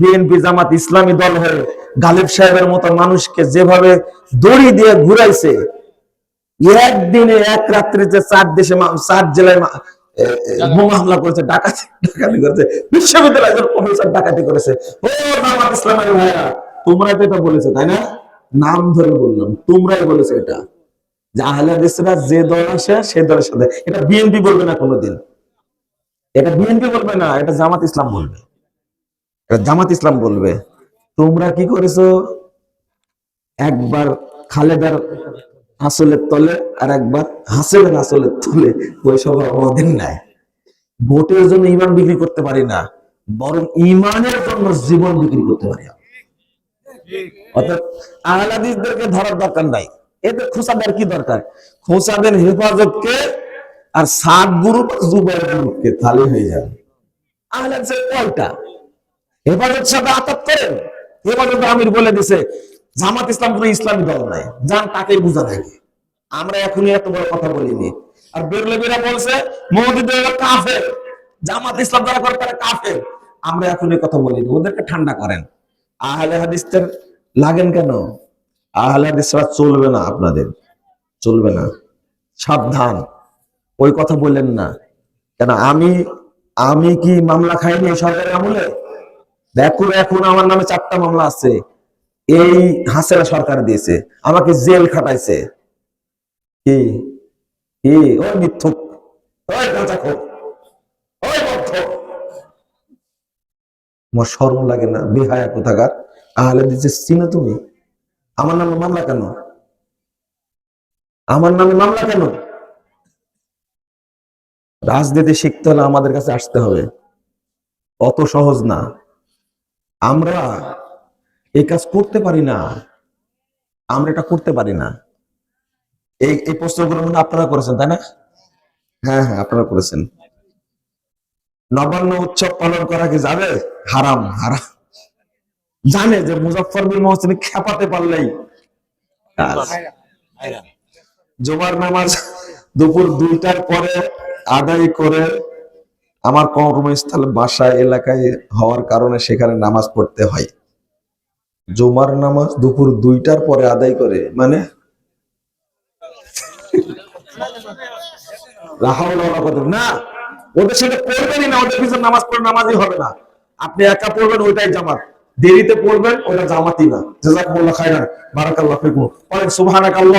BNP Jamaat Islami দল হয়ে গালিব সাহেবের মতো মানুষকে যেভাবে দড়ি দিয়ে ঘুরাইছে, একদিনে এক রাত্রে যে চার দেশে চার জেলায় করেছে করেছে করেছে। বলেছ, তাই না? নাম ধরে বললাম, তোমরাই বলেছ এটা। যে দল আসে দলের সাথে। এটা বিএনপি না কোনোদিন। এটা বিএনপি বলবে না, এটা জামাত ইসলাম বলবে। জামাত ইসলাম বলবে। তোমরা কি করেছ? একবার খালেদার হাসলের তলে আর একবার হাসেলের হাসলের তলে। ওই সব আমাদের নাই। ভোটের জন্য ইমান বিক্রি করতে পারি না, বরং ইমানের জন্য জীবন বিক্রি করতে পারি অর্থাৎ আহলাদিসদেরকে ধরার দরকার নাই। এতে খোসাদের কি দরকার? খোসাদের হেফাজতকে আর সাত গ্রুপ জুবাইর গ্রুপকে তাহলে হয়ে যাবে। আহলাদিসের হেফাজত সাথে আতাত করেন। হেফাজত আমির বলে দিছে, জামাত ইসলাম কোন ইসলামী দল নাই। যান তাকে বুঝা থাকে আমরা এখনই এত বড় কথা বলিনি। আর বেরলেবিরা বলছে কাফের। জামাত ইসলাম করে, তারা কাফের। আমরা এখন এই কথা বলিনি। ওদেরকে ঠান্ডা করেন। আহলে লাগেন কেন? আহলে হাদিসরা চলবে না আপনাদের। চলবে না। সাবধান। ওই কথা বললেন না। কেন আমি আমি কি মামলা খাইনি সরকারের আমলে? দেখো এখন আমার নামে চারটা মামলা আছে। এই হাসেরা সরকার দিয়েছে। আমাকে জেল খাটাইছে। কি? চিনো তুমি? আমার নামে মামলা কেন? আমার নামে মামলা কেন? রাজনীতি শিখতে হলে আমাদের কাছে আসতে হবে। অত সহজ না। আমরা এই কাজ করতে পারি না। আমরা এটা করতে পারি না। এই এই প্রশ্নগুলো মনে আপনারা করেছেন, তাই না? হ্যাঁ হ্যাঁ আপনারা করেছেন। নবান্ন উৎসব পালন করা কি যাবে? হারাম হারাম। জানে যে মুজফর বিন মহসিন খেপাতে পারলেই। জুমার নামাজ দুপুর দুইটার পরে আদায় করে আমার কর্মস্থল বাসা এলাকায় হওয়ার কারণে সেখানে নামাজ পড়তে হয়। জুমার নামাজ দুপুর দুইটার পরে আদায় করে মানে? না, ওদের সাথে পড়বেনই না, ওদের পিছনে নামাজ পড়ে নামাজই হবে না। আপনি একা পড়বেন, ওইটাই জামাত। দেরিতে পড়বেন, ওটা জামাতই না। জাযাকুমুল্লাহ খাইরান বারাকাল্লাহু ফিকুম। পড়েন সুবহানাকাল্লাহ।